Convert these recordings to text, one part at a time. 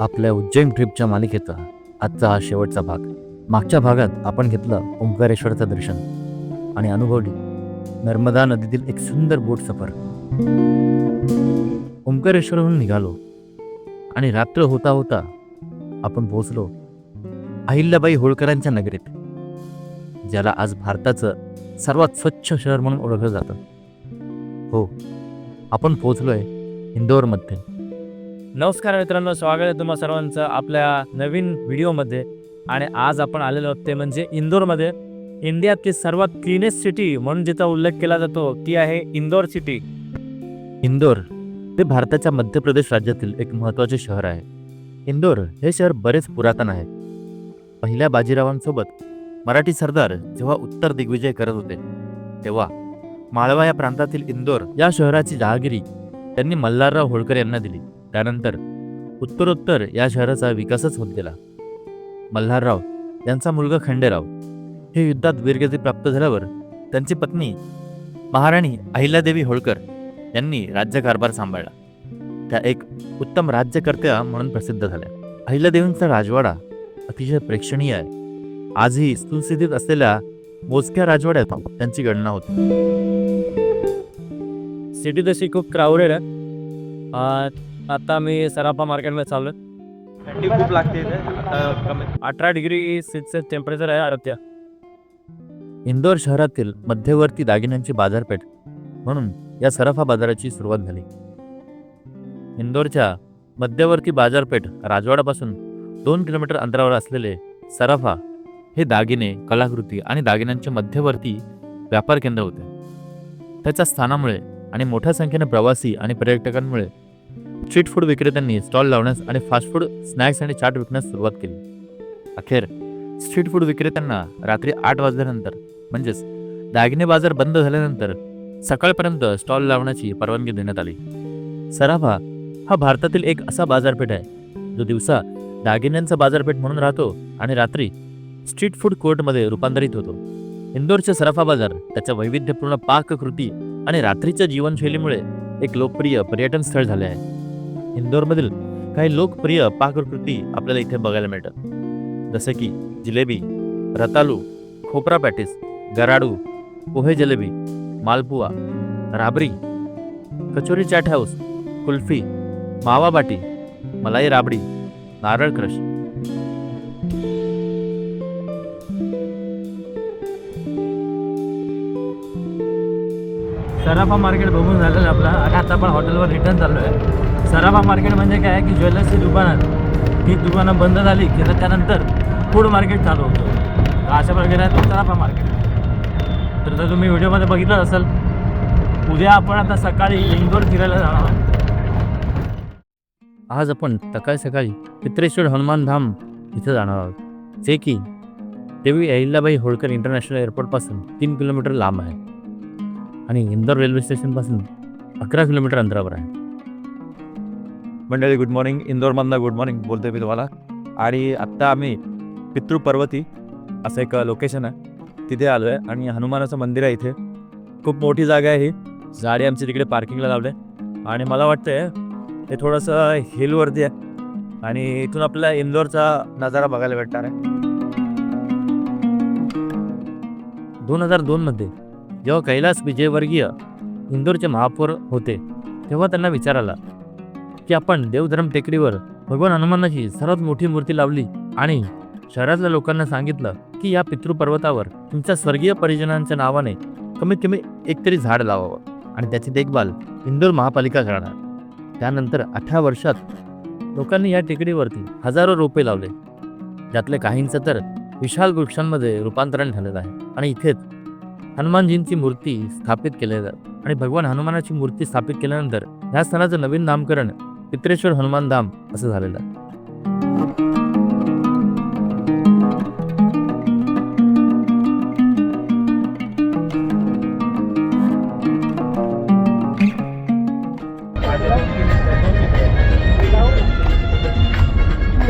आपल्या उज्जैन ट्रिपच्या मालिकेचा आजचा हा शेवटचा भाग. मागच्या भागात आपण घेतलं ओंकारेश्वरचं दर्शन. आणि अनुभवली नर्मदा नदीतील एक सुंदर बोट सफर. ओंकारेश्वरहून निघालो आणि रात्र होता होता आपण पोहोचलो अहिल्याबाई होळकरांच्या नगरीत ज्याला आज भारताचं सर्वात स्वच्छ शहर म्हणून ओळखलं जातं. हो आपण पोहोचलोय इंदोरमध्ये. नमस्कार मित्रांनो स्वागत आहे तुम्हा सर्वांचं आपल्या नवीन व्हिडिओमध्ये. आणि आज आपण आलेलो आहोत ते म्हणजे इंदोरमध्ये. इंडियातली सर्वात क्लीनेस्ट सिटी म्हणून जिचा उल्लेख केला जातो ती आहे इंदोर सिटी इंदोर हे भारताच्या मध्य प्रदेश राज्यातील एक महत्त्वाचे शहर आहे. इंदोर हे शहर बरेच पुरातन आहे. पहिल्या बाजीरावांसोबत मराठी सरदार जेव्हा उत्तर दिग्विजय करत होते तेव्हा माळवा या प्रांतातील इंदोर या शहराची जहागिरी त्यांनी मल्हारराव होळकर यांना दिली. त्यानंतर उत्तरोत्तर या शहराचा विकासच होत गेला. मल्हारराव यांचा मुलगा खंडेराव हे युद्धात वीरगती प्राप्त झाल्यावर त्यांची पत्नी महाराणी अहिल्यादेवी होळकर यांनी राज्यकारभार सांभाळला. त्या एक उत्तम राज्यकर्त्या म्हणून प्रसिद्ध झाल्या. अहिल्यादेवींचा राजवाडा अतिशय प्रेक्षणीय आहे. आजही सुस्थितीत असलेल्या मोजक्या राजवाड्यात त्यांची गणना होती. सिटी तशी खूप क्राऊडेड आहे. आता मी सराफा मार्केटमध्ये चाललो थंडी खूप लागते इथे. आता कमी. अठरा डिग्री सेल्सिअस टेम्परेचर आहे आरत्या इंदोर शहरातील मध्यवर्ती दागिन्यांची बाजारपेठ म्हणून या सराफा बाजाराची सुरुवात झाली. इंदोरच्या मध्यवर्ती बाजारपेठ राजवाड्यापासून दोन किलोमीटर अंतरावर असलेले सराफा हे दागिने कलाकृती आणि दागिन्यांचे मध्यवर्ती व्यापार केंद्र होते. त्याच्या स्थानामुळे आणि मोठ्या संख्येने प्रवासी आणि पर्यटकांमुळे स्ट्रीट फूड विक्रेत्यांनी स्टॉल लावण्यास आणि फास्ट फूड स्नॅक्स आणि चाट विकण्यास सुरुवात केली. अखेर स्ट्रीट फूड विक्रेत्यांना रात्री आठ वाजल्यानंतर म्हणजेच दागिने बाजार बंद झाल्यानंतर सकाळपर्यंत स्टॉल लावण्याची परवानगी देण्यात आली. सराफा हा भारतातील एक असा बाजारपेठ आहे जो दिवसा दागिन्यांचा बाजारपेठ म्हणून राहतो आणि रात्री स्ट्रीट फूड कोर्टमध्ये रूपांतरित होतो. इंदोरच्या सराफा बाजार त्याच्या वैविध्यपूर्ण पाककृती आणि रात्रीच्या जीवनशैलीमुळे एक लोकप्रिय पर्यटन स्थळ झाले आहे. इंदोरमधील काही लोकप्रिय पाककृती आपल्याला इथे बघायला मिळतात. जसे की जिलेबी रतालू खोपरा पॅटीस गराडू पोहे जिलेबी मालपुआ राबरी कचोरी चाट हाऊस कुल्फी मावा बाटी मलाई राबडी नारळ क्रश सराफा मार्केट बघून झालेलं आपला. आणि आता आपण हॉटेलवर रिटर्न चाललो आहे. सराफा मार्केट म्हणजे काय? की ज्वेलर्सची दुकानात ही दुकानं बंद झाली की तर त्यानंतर फूड मार्केट चालू होतं. अशा प्रकारे आहे तो सराफा मार्केट तर जर तुम्ही व्हिडिओमध्ये बघितलं असेल उद्या आपण आता सकाळी इंदोर फिरायला जाणार आहोत. आज आपण सकाळी सकाळी पित्रेश्वर हनुमान धाम इथं जाणार आहोत. जे की देवी अहिल्याबाई होळकर इंटरनॅशनल एअरपोर्टपासून तीन किलोमीटर लांब आहे. आणि इंदोर रेल्वे स्टेशनपासून अकरा किलोमीटर अंतरावर आहे. मंडळी गुड मॉर्निंग इंदोरमधनं गुड मॉर्निंग बोलतोय मी तुम्हाला. आणि आत्ता आम्ही पितृपर्वती असं एक लोकेशन आहे. तिथे आलो आहे आणि हनुमानाचं मंदिर आहे इथे. खूप मोठी जागा आहे ही. गाडी आमची तिकडे पार्किंगला लावले. आणि मला वाटतंय हे थोडंसं हिलवरती आहे. आणि इथून आपल्याला इंदोरचा नजारा बघायला भेटणार आहे. दोन हजार दोनमध्ये जेव्हा कैलास विजयवर्गीय इंदोरचे महापौर होते तेव्हा त्यांना विचार आला की आपण देवधर्म टेकडीवर भगवान हनुमानाची सर्वात मोठी मूर्ती लावली आणि शहरातल्या लोकांना सांगितलं की या पितृपर्वतावर तुमच्या स्वर्गीय परिजनांच्या नावाने कमीत कमी एक तरी झाड लावावं आणि त्याची देखभाल इंदोर महापालिका करणार. त्यानंतर अठरा वर्षात लोकांनी या टेकडीवरती हजारो रोपे लावले. ज्यातले काहींचं तर विशाल वृक्षांमध्ये रूपांतरण झालेलं आहे आणि इथेच हनुमानजींची मूर्ती स्थापित केली जातात आणि भगवान हनुमानाची मूर्ती स्थापित केल्यानंतर ह्या स्थळाचं नवीन नामकरण पित्रेश्वर हनुमान धाम असं झालेलं आहे.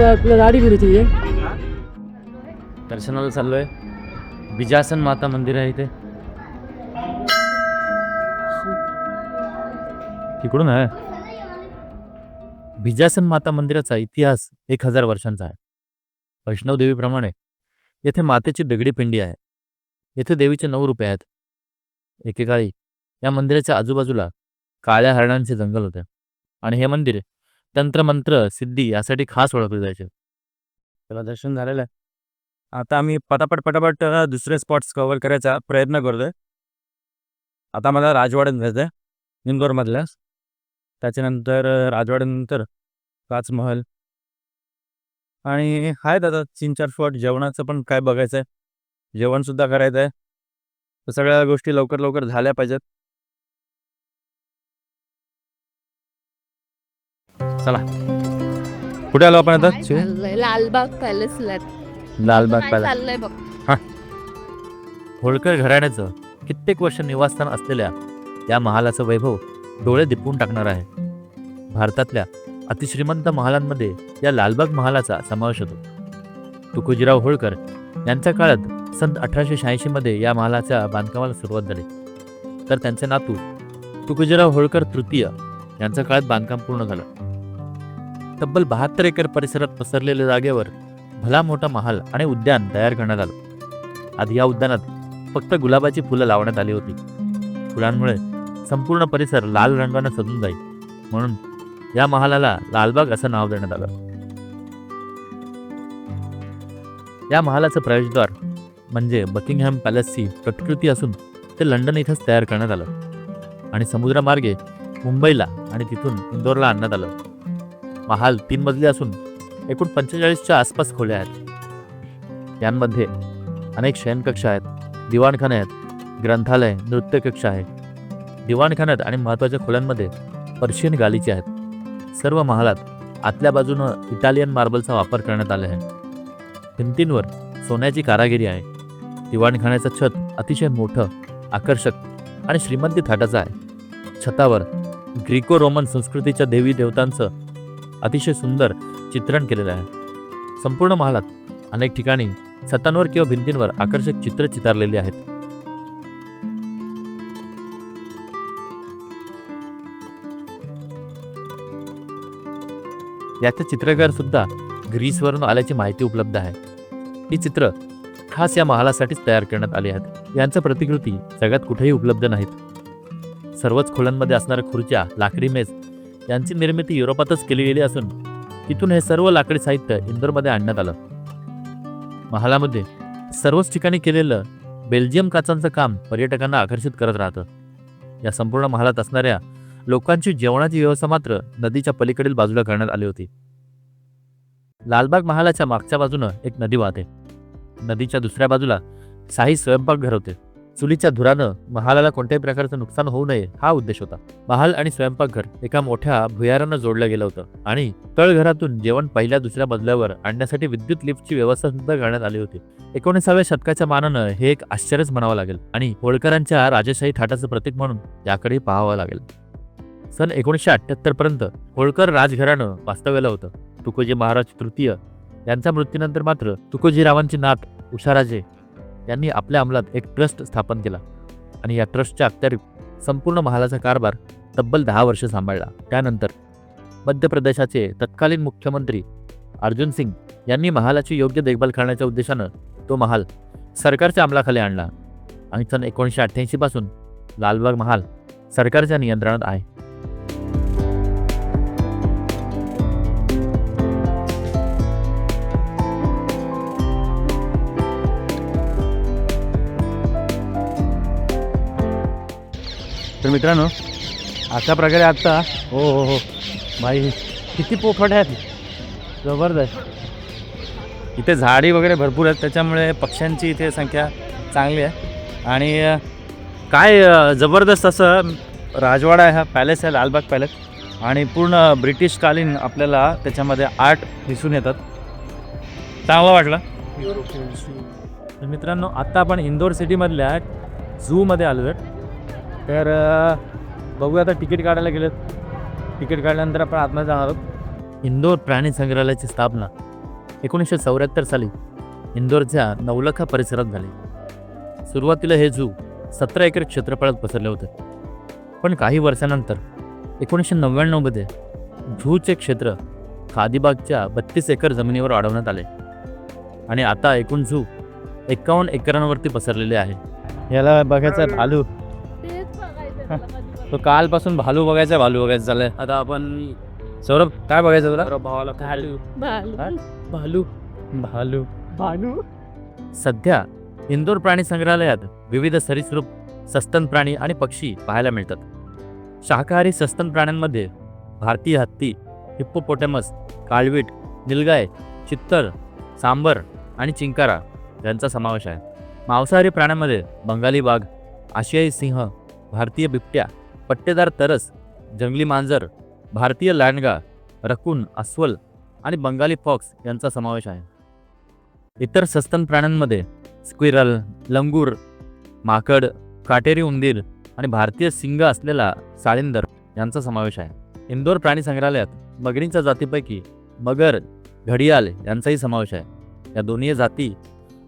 आपल्या गाडी फिरती दर्शनाला चाललोय. बिजासन माता मंदिर आहे इथे. तिकडून आहे. बिजासन माता मंदिराचा इतिहास एक हजार वर्षांचा आहे. वैष्णवदेवीप्रमाणे येथे मातेची दगडी पिंडी आहे. येथे देवीचे नऊ रूपे आहेत. एकेकाळी या मंदिराच्या आजूबाजूला काळ्या हरणांचे जंगल होते. आणि हे मंदिर तंत्रमंत्र सिद्धी यासाठी खास ओळखले जायचे. त्याला दर्शन झालेलं आहे. आता आम्ही पटापट पटापट दुसरे स्पॉट्स कव्हर करायचा प्रयत्न करतोय. आता मला राजवाड्यात जायचं आहे इंदोरमधल्या त्याच्यानंतर राजवाड्यानंतर राजमहल आणि आहेत आता तीन चार स्पॉट जेवणाचं पण काय बघायचं आहे जेवणसुद्धा करायचं आहे तर सगळ्या गोष्टी लवकर लवकर झाल्या पाहिजेत. चला. कुठे आलो आपण आता? लालबाग पॅलेसला. लालबाग पॅलेस. होळकर घराण्याचं कित्येक वर्ष निवासस्थान असलेल्या या महालाचं वैभव डोळे दिपवून टाकणार आहे. भारतातल्या अतिश्रीमंत महालांमध्ये या लालबाग महालाचा समावेश होतो. तुकोजीराव होळकर यांच्या काळात सन अठराशे शहाऐंशीमध्ये या महालाच्या बांधकामाला सुरुवात झाली. तर त्यांचे नातू तुकोजीराव होळकर तृतीय यांच्या काळात बांधकाम पूर्ण झालं. तब्बल बहात्तर एकर परिसरात पसरलेल्या जागेवर भला मोठा महाल आणि उद्यान तयार करण्यात आलं. आधी या उद्यानात फक्त गुलाबाची फुलं लावण्यात आली होती. फुलांमुळे संपूर्ण परिसर लाल रंगानं सजून जाईल. म्हणून या महालाला लालबाग असं नाव देण्यात आलं. या महालाचं प्रवेशद्वार म्हणजे बकिंगहॅम पॅलेसची प्रतिकृती असून ते लंडन इथंच तयार करण्यात आलं. आणि समुद्रमार्गे मुंबईला आणि तिथून इंदोरला आणण्यात आलं. महाल तीन मजली असून एकूण पंचेचाळीसच्या आसपास खोल्या आहेत. यांमध्ये अनेक शयनकक्ष आहेत दिवाणखाने आहेत ग्रंथालय नृत्यकक्षा आहे. दिवाणखान्यात आणि महत्त्वाच्या खोल्यांमध्ये पर्शियन गालीचे आहेत. सर्व महालात आतल्या बाजूनं इटालियन मार्बलचा वापर करण्यात आला आहे. भिंतींवर सोन्याची कारागिरी आहे. दिवाणखान्याचं छत अतिशय मोठं आकर्षक आणि श्रीमंती थाटाचं आहे. छतावर ग्रीको रोमन संस्कृतीच्या देवी देवतांचं अतिशय सुंदर चित्रण केलेलं आहे. संपूर्ण महालात अनेक ठिकाणी छतांवर किंवा भिंतींवर आकर्षक चित्र चितारलेली आहेत. याचे चित्रकार सुद्धा ग्रीसवरून आल्याची माहिती उपलब्ध आहे. ही चित्र खास या महालासाठीच तयार करण्यात आली आहेत. यांचं प्रतिकृती जगात कुठेही उपलब्ध नाहीत. सर्वच खोल्यांमध्ये असणाऱ्या खुर्च्या लाकडी मेज यांची निर्मिती युरोपातच केली गेली असून तिथून हे सर्व लाकडी साहित्य इंदोरमध्ये आणण्यात आलं. महालामध्ये सर्वच ठिकाणी केलेलं बेल्जियम काचांचं काम पर्यटकांना आकर्षित करत राहतं. या संपूर्ण महालात असणाऱ्या लोकांची जेवणाची व्यवस्था मात्र नदीच्या पलीकडील बाजूला करण्यात आली होती. लालबाग महालाच्या मागच्या बाजूनं एक नदी वाहते. नदीच्या दुसऱ्या बाजूला शाही स्वयंपाकघर होते. चुलीच्या धुरानं महालाला कोणत्याही प्रकारचं नुकसान होऊ नये हा उद्देश होता. महाल आणि स्वयंपाकघर एका मोठ्या भुयारानं जोडलं गेलं होतं आणि तळघरातून जेवण पहिल्या दुसऱ्या मजल्यावर आणण्यासाठी विद्युत लिफ्टची व्यवस्था सुद्धा करण्यात आली होती. एकोणीसाव्या शतकाच्या मानानं हे एक आश्चर्यच म्हणावं लागेल आणि होळकरांच्या राजशाही थाटाचं प्रतीक म्हणून याकडे पाहावं लागेल. सन एकोणीसशे अठ्ठ्याहत्तर पर्यंत होळकर राजघराणं वास्तव्याला होतं. तुकोजी महाराज तृतीय यांच्या मृत्यूनंतर मात्र तुकोजीरावांची नात उषाराजे यांनी आपल्या अंमलात एक ट्रस्ट स्थापन केला आणि या ट्रस्टच्या अखत्यारीत संपूर्ण महालाचा कारभार तब्बल दहा वर्ष सांभाळला. त्यानंतर मध्य प्रदेशाचे तत्कालीन मुख्यमंत्री अर्जुन सिंग यांनी महालाची योग्य देखभाल करण्याच्या उद्देशानं तो महाल सरकारच्या अंमलाखाली आणला आणि सन एकोणीसशे अठ्ठ्याऐंशी पासून लालबाग महाल सरकारच्या नियंत्रणात आहे. तर मित्रांनो अशा प्रकारे आत्ता हो हो हो भाई किती पोखट आहेत. जबरदस्त. इथे झाडी वगैरे भरपूर आहेत त्याच्यामुळे पक्ष्यांची इथे संख्या चांगली आहे. आणि काय जबरदस्त असं राजवाडा आहे हा पॅलेस आहे लालबाग पॅलेस. आणि पूर्ण ब्रिटिशकालीन आपल्याला त्याच्यामध्ये आर्ट दिसून येतात. चांगलं वाटलं. तर मित्रांनो आत्ता आपण इंदोर सिटीमधल्या झूमध्ये आलो आहेत. तर बघू बघूया आता तिकीट काढायला गेलं तिकीट काढल्यानंतर आपण आतमध्ये जाणार आहोत. इंदोर प्राणी संग्रहालयाची स्थापना एकोणीसशे चौऱ्याहत्तर साली इंदोरच्या नवलखा परिसरात झाली. सुरुवातीला हे झू सतरा एकर क्षेत्रफळात पसरले होते. पण काही वर्षानंतर एकोणीसशे नव्याण्णवमध्ये झूचे क्षेत्र खादीबागच्या बत्तीस एकर जमिनीवर वाढवण्यात आले. आणि आता एकूण झू एकावन्न एकरांवरती पसरलेले आहे. याला बघायचं आलू तो कालपासून भालू बघायचा भालू बघायचं चाललंय. आता आपण सौरभ काय बघायचं तुला? भावाला भालू. भालू. भालू. भालू. भालू? सध्या इंदोर प्राणी संग्रहालयात विविध सरीसृप सस्तन प्राणी आणि पक्षी पाहायला मिळतात. शाकाहारी सस्तन प्राण्यांमध्ये भारतीय हत्ती हिप्पोपोटेमस काळवीट निलगाय चित्तर सांबर आणि चिंकारा यांचा समावेश आहे. मांसाहारी प्राण्यांमध्ये बंगाली वाघ आशियाई सिंह भारतीय बिबट्या पट्टेदार तरस जंगली मांजर भारतीय लँडगा रकून अस्वल आणि बंगाली फॉक्स यांचा समावेश आहे. इतर सस्तन प्राण्यांमध्ये स्क्विरल लंगूर माकड काटेरी उंदीर आणि भारतीय सिंग असलेला साळिंदर यांचा समावेश आहे. इंदोर प्राणी संग्रहालयात मगरींच्या जातीपैकी मगर घडियाल यांचाही समावेश आहे. या दोन्ही जाती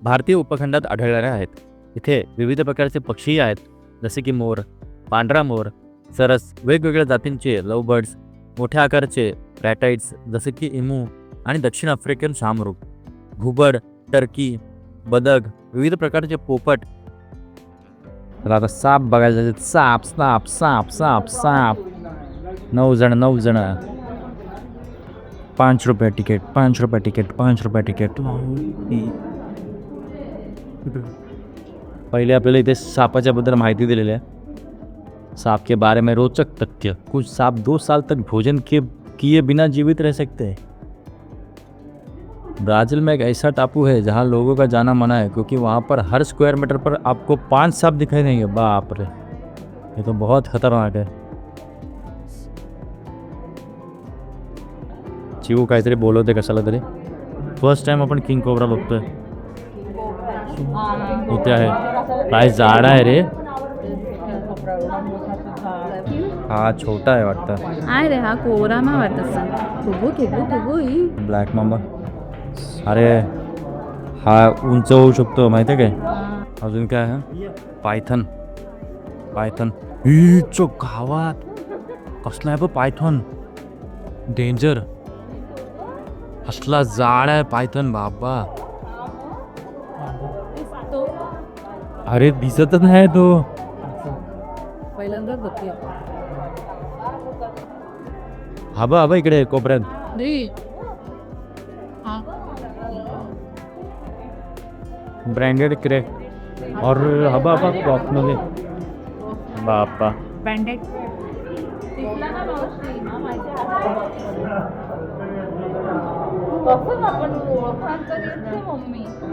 भारतीय उपखंडात आढळणाऱ्या आहेत. इथे विविध प्रकारचे पक्षीही आहेत जसे की मोर पांढरा मोर सरस वेगवेगळ्या जातींचे लव बर्ड्स मोठ्या आकाराचे रॅटाईट्स जसे की इमू आणि दक्षिण आफ्रिकन शामरूप. घुबड टर्की बदक विविध प्रकारचे पोपट. तर आता साप बघायचं साप साप साप साप साप. नऊ जण नऊ जण. पाच रुपये तिकीट पाच रुपये तिकीट पाच रुपये तिकीट पहिले आपल्याला इथे सापाच्याबद्दल माहिती दिलेली आहे. सांप के बारे में रोचक तथ्य। कुछ सांप दो साल तक भोजन के किए बिना जीवित रह सकते हैं। ब्राज़ील में एक ऐसा टापू है जहाँ लोगों का जाना मना है, क्योंकि वहाँ पर हर स्क्वायर मीटर पर आपको पाँच सांप दिखाई देंगे। बाप रे। ये तो बहुत खतरनाक है। चिवू काहीतरी बोलवते कशाला तरी फ़र्स्ट टाइम आपण किंग कोबरा बघतोय इथे आहे काय झाड आहे रे। हा छोटा आहे वाटतं. आहे रे हा ही ब्लॅक मांबा अरे हा उंच होऊ शकतो माहिती आहे काय अजून काय आहे पायथन पायथन इचो गावात. कसला आहे पायथन डेंजर असला जाड आहे पायथन बाबा. अरे दिसतच नाही तो. पहिल्यांदा बघते. हा बा हा बा इकडे कोपऱ्यात ब्रँडेड क्रॅक और हबा हबा क्रॉपमध्ये बापा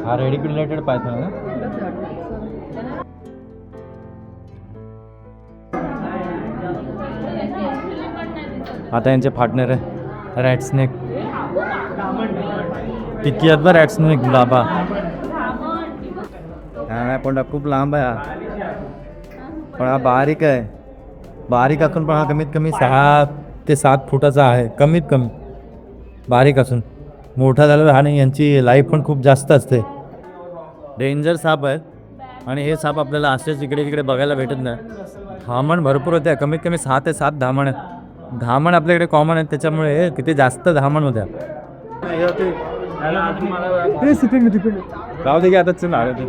हा रेडी रिलेटेड पाहिजे ना? आता यांचे पार्टनर आहे. रॅट स्नेक किती आहेत बा रॅट स्नेक बाबा. नाही पण खूप लांब आहे हा. पण हा बारीक आहे. बारीक असून पण हा कमीत कमी सहा ते सात फुटाचा आहे. कमीत कमी. बारीक असून. मोठा झालेला हा नाही यांची लाईफ पण खूप जास्त असते. डेंजर साप आहेत. आणि हे साप आपल्याला असेच इकडे तिकडे बघायला भेटत नाही. धामण भरपूर होते. कमीत कमी सहा ते सात धामण आहेत. धामण आपल्याकडे कॉमन आहेत त्याच्यामुळे किती जास्त धामण होत्या. राहू दे की आता चल आले ते.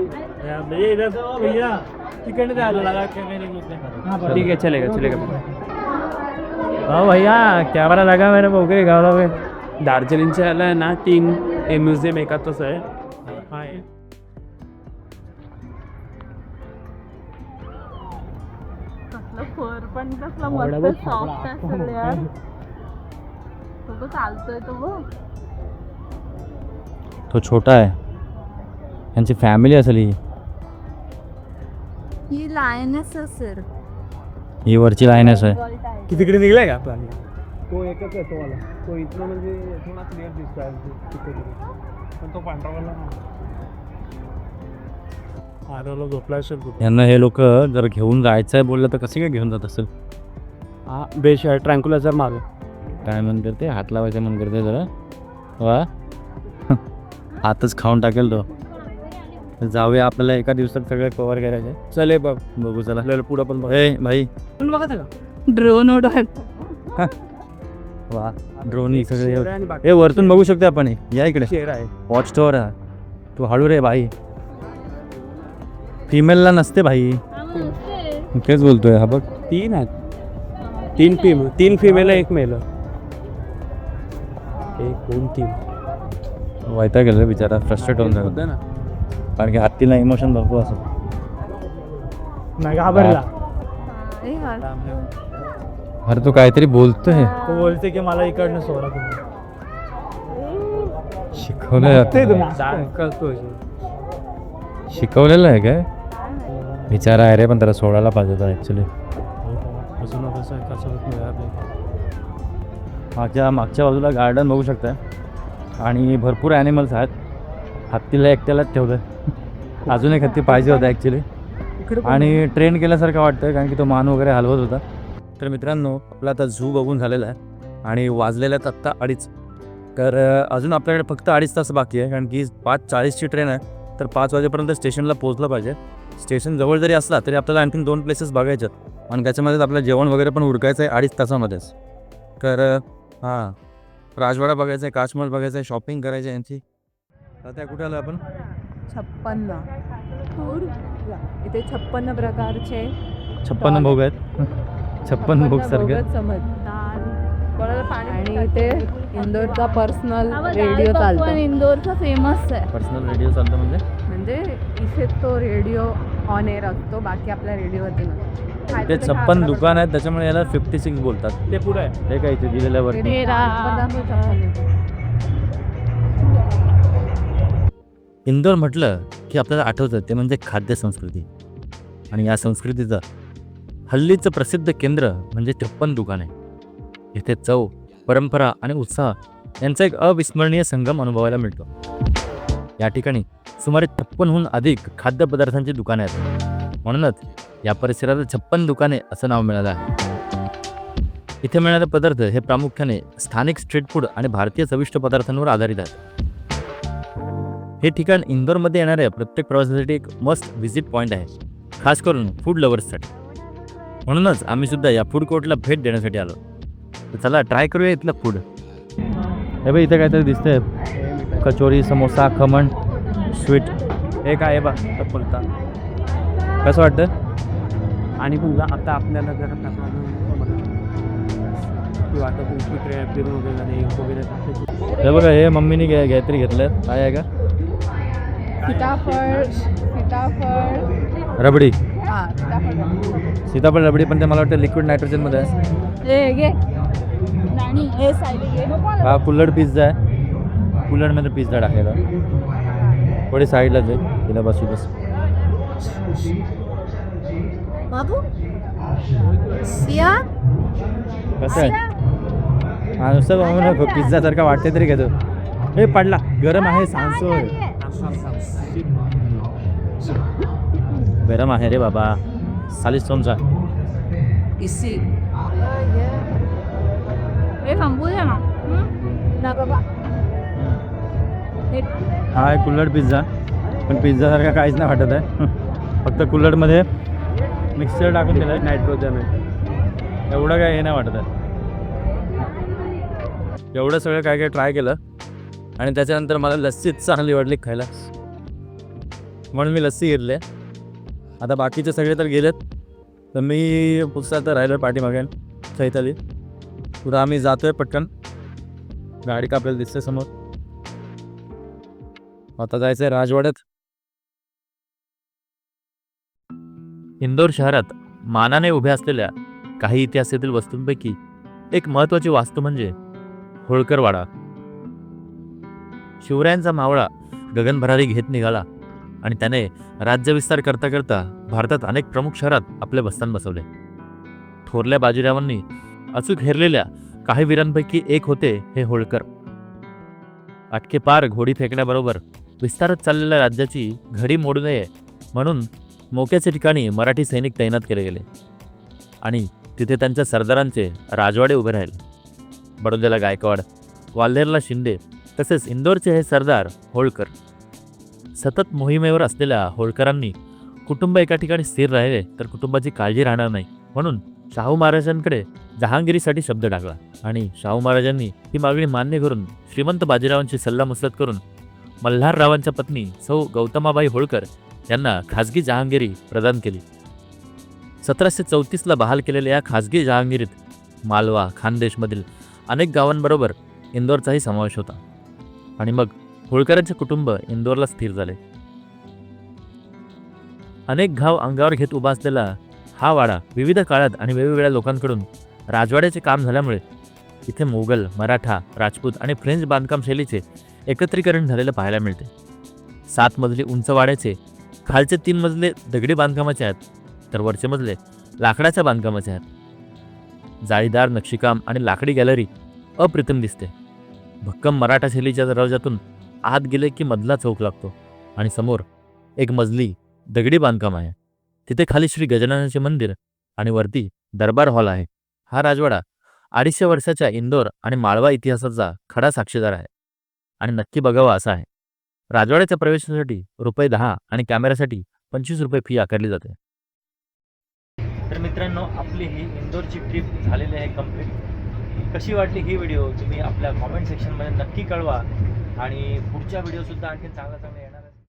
ठीक है चलेगा चलेगा हाँ भैया कैमरा लगा मेरे को ओके गाँव में दार्जिलिंगच्या ह्याला आहे ना तीन. हे म्युझियम एकातच आहे. हा आहे. पण कसला मस्त सॉफ्ट आहे सगळे यार. तो चालतोय तो बघ. तो छोटा आहे. यांची फॅमिली असेल ही. ही लायनस असेल ही वरची लाईनच आहे. की तिकडे निघलाय का? प्राणी तो एकच आहे तो वाला. तो इथनं म्हणजे थोडा क्लिअर दिसतो आहे पण तो पांढरावाला आरोला झोपला असेल कुठे? यांना हे लोक जर घेऊन जायचं आहे बोललं तर कसे काय घेऊन जात असेल? हा बेश आहे ट्रँक्युलायझर मारू काय मन करते हात लावायचं मन करते जरा. वा. हातच खाऊन टाकेल तो. जाऊया आपल्याला एका दिवसात सगळे कव्हर करायचे. चले बघ. बघू चला. आपल्याला पुढं पण बघ. ए भाई. पण बघा का? ड्रोन उडवाय वा. ड्रोन सगळे हे वरतून बघू शकतो आपण हे. या इकडे. वॉच टॉवर आहे. तू हळू रे भाई. फिमेलला नसते भाई. तेच बोलतोय हा बघ. तीन आहेत. तीन फिमेल तीन फिमेल एक मेल एक दोन तीन. वैता गेलं बिचारा फ्रस्ट्रेट होऊन जातो. ना. कारण की हत्तीला इमोशन भरपूर असं नाही घाबरला. अरे तू काहीतरी बोलतोय. तो बोलते की मला इकडनं सोडा तुम्ही. शिकवलं करतोय शिकवलेलं आहे काय? बिचारा आहे रे पण त्याला सोडायला पाहिजे होता ॲक्च्युली अजून कसं कसं मागच्या मागच्या बाजूला गार्डन बघू शकता आणि भरपूर ॲनिमल्स आहेत. हत्तीला एकट्यालाच ठेवलं अजून एक हत्ती पाहिजे होता ॲक्च्युली आणि ट्रेन केल्यासारखं वाटतं कारण की तो मान वगैरे हलवत होता. तर मित्रांनो आपला आता झू बघून झालेला आहे. आणि वाजलेल्या आहेत आत्ता अडीच. तर अजून आपल्याकडे फक्त अडीच तास बाकी आहे कारण की पाच चाळीसची ट्रेन आहे. तर पाच वाजेपर्यंत स्टेशनला पोहोचलं पाहिजे. स्टेशन जवळ जरी असला तरी आपल्याला आणखीन दोन प्लेसेस बघायच्यात आणि त्याच्यामध्येच आपलं जेवण वगैरे पण उरकायचं आहे अडीच तासामध्येच. तर हां राजवाडा बघायचा आहे काश्मीर बघायचं आहे शॉपिंग करायची आहे यांची. आता कुठे आलो आपण? छप्पन्न. इथे छप्पन्न प्रकारचे छप्पन्न भोग आहेत. छप्पन्न भोग सारखे. आणि इथे इंदोरचा पर्सनल रेडिओ चालतो. इंदोरचा फेमस आहे. पर्सनल रेडिओ चालतं म्हणजे? म्हणजे इथे तो रेडिओ ऑन एअर असतो बाकी आपल्या रेडिओवरती नसतो. ते छप्पन दुकान आहेत त्याच्यामुळे याला फिफ्टी सिक्स बोलतात. ते पुढे आहे. हे काय इथे दिलेल्यावरती तेरा. इंदोर म्हटलं की आपल्याला आठवतं ते म्हणजे खाद्य संस्कृती. आणि या संस्कृतीचं हल्लीचं प्रसिद्ध केंद्र म्हणजे छप्पन दुकान आहे. इथे चव परंपरा आणि उत्साह यांचा एक अविस्मरणीय संगम अनुभवायला मिळतो. या ठिकाणी सुमारे छप्पनहून अधिक खाद्यपदार्थांची दुकाने आहेत. म्हणूनच या परिसराला छप्पन दुकाने असं नाव मिळालं आहे. इथे मिळणारे पदार्थ हे प्रामुख्याने स्थानिक स्ट्रीट फूड आणि भारतीय चविष्ट पदार्थांवर आधारित आहेत. हे ठिकाण इंदोरमध्ये येणाऱ्या प्रत्येक प्रवासासाठी एक मस्ट व्हिजिट पॉईंट आहे खास करून फूड लवर्ससाठी म्हणूनच आम्ही सुद्धा या फूड कोर्टला भेट देण्यासाठी आलो. तर चला ट्राय करूया इथलं फूड हे बघ इथे काहीतरी दिसतंय. कचोरी समोसा खमण. स्वीट. हे काय आहे बा बोलता कसं वाटतं? आणि पुन्हा आता आपल्याला जर वाटत हे बघा हे मम्मीने घ्या काहीतरी घेतलं. काय आहे का? सीताफळ सीताफळ. रबडी. सीताफळ. रबडी पण ते मला वाटतं लिक्विड नायट्रोजनमध्ये आहे. आलं. हा कुल्लड पिझ्झा आहे. कुल्लडमध्ये पिझ्झा टाकायला थोडी साईडलाच आहे तिला बसू बस बाबू सिया कसं आहे हा नुसतं बघू नको पिझ्झासारखा वाटते तरी घेतो हे पडला गरम आहे सांसोर गरम आहे रे बाबा सालीस चमचा ए थांबू दे ना हं? ना बाबा हा आहे कुल्लड पिझ्झा. पण पिझ्झासारखा काहीच नाही वाटत आहे. फक्त कुल्लडमध्ये मिक्सर टाकून दिलं आहे. नायट्रोजन एवढं काय हे नाही वाटत आहे. एवढं सगळं काय काय ट्राय केलं. आणि त्याच्यानंतर मला लस्सीच चांगली वाटली खायला. म्हणून मी लस्सी घेतली आता बाकीचे सगळे तर गेलेत. तर मी पुस्तकात राहिलो पाठीमागे. चैताली. पुढं आम्ही जातोय पटकन. गाडी का आपल्याला दिसते समोर. आता जायचंय राजवाड्यात. इंदोर शहरात मानाने उभ्या असलेल्या काही इतिहासातील वस्तूंपैकी एक महत्त्वाची वास्तू म्हणजे होळकरवाडा. शिवरायांचा मावळा गगनभरारी घेत निघाला आणि त्याने राज्यविस्तार करता करता भारतात अनेक प्रमुख शहरात आपले बस्तान बसवले. थोरल्या बाजीरावांनी अचूक हेरलेल्या काही वीरांपैकी एक होते हे होळकर. अटके पार घोडी फेकण्याबरोबर विस्तारत चाललेल्या राज्याची घडी मोडू नये म्हणून मोक्याच्या ठिकाणी मराठी सैनिक तैनात केले गेले. आणि तिथे त्यांच्या सरदारांचे राजवाडे उभे राहिले. बडोद्याला गायकवाड ग्वाल्हेरला शिंदे तसेच इंदोरचे हे सरदार होळकर. सतत मोहिमेवर असलेल्या होळकरांनी कुटुंब एका ठिकाणी स्थिर राहिले तर कुटुंबाची काळजी राहणार नाही म्हणून शाहू महाराजांकडे जहांगिरीसाठी शब्द टाकला. आणि शाहू महाराजांनी ही मागणी मान्य करून श्रीमंत बाजीरावांची सल्लामसलत करून मल्हाररावांच्या पत्नी सौ गौतमाबाई होळकर यांना खाजगी जहांगिरी प्रदान केली. सतराशे चौतीसला बहाल केलेल्या या खाजगी जहांगिरीत मालवा खानदेशमधील अनेक गावांबरोबर इंदोरचाही समावेश होता. आणि मग होळकरांचे कुटुंब इंदोरला स्थिर झाले. अनेक गाव अंगावर घेत उभा असलेला हा वाडा विविध काळात आणि वेगवेगळ्या लोकांकडून राजवाड्याचे काम झाल्यामुळे इथे मोगल मराठा राजपूत आणि फ्रेंच बांधकाम शैलीचे एकत्रीकरण झालेलं पाहायला मिळते. सात मजली उंच वाड्याचे खालचे तीन मजले दगडी बांधकामाचे आहेत तर वरचे मजले लाकडाच्या बांधकामाचे आहेत. जाळीदार नक्षीकाम आणि लाकडी गॅलरी अप्रतिम दिसते. भक्कम मराठा शैलीच्या दरवाजातून आत गेले की मधला चौक लागतो आणि समोर एक मजली दगडी बांधकाम आहे. तिथे खाली श्री गजाननाचे मंदिर आणि वरती दरबार हॉल आहे. हा राजवाडा अडीचशे वर्षाच्या इंदोर आणि माळवा इतिहासाचा खडा साक्षीदार आहे. आणि नक्की बघावं असा आहे. राजवाड्याच्या प्रवेशासाठी रुपये दहा आणि कॅमेऱ्यासाठी पंचवीस रुपये फी आकारली जाते. तर मित्रांनो आपली ही इंदोरची ट्रिप झालेली आहे कंप्लीट कशी वाटली ही व्हिडिओ तुम्ही आपल्या कॉमेंट सेक्शनमध्ये नक्की कळवा. आणि पुढच्या व्हिडिओसुद्धा आणखी चांगला चांगला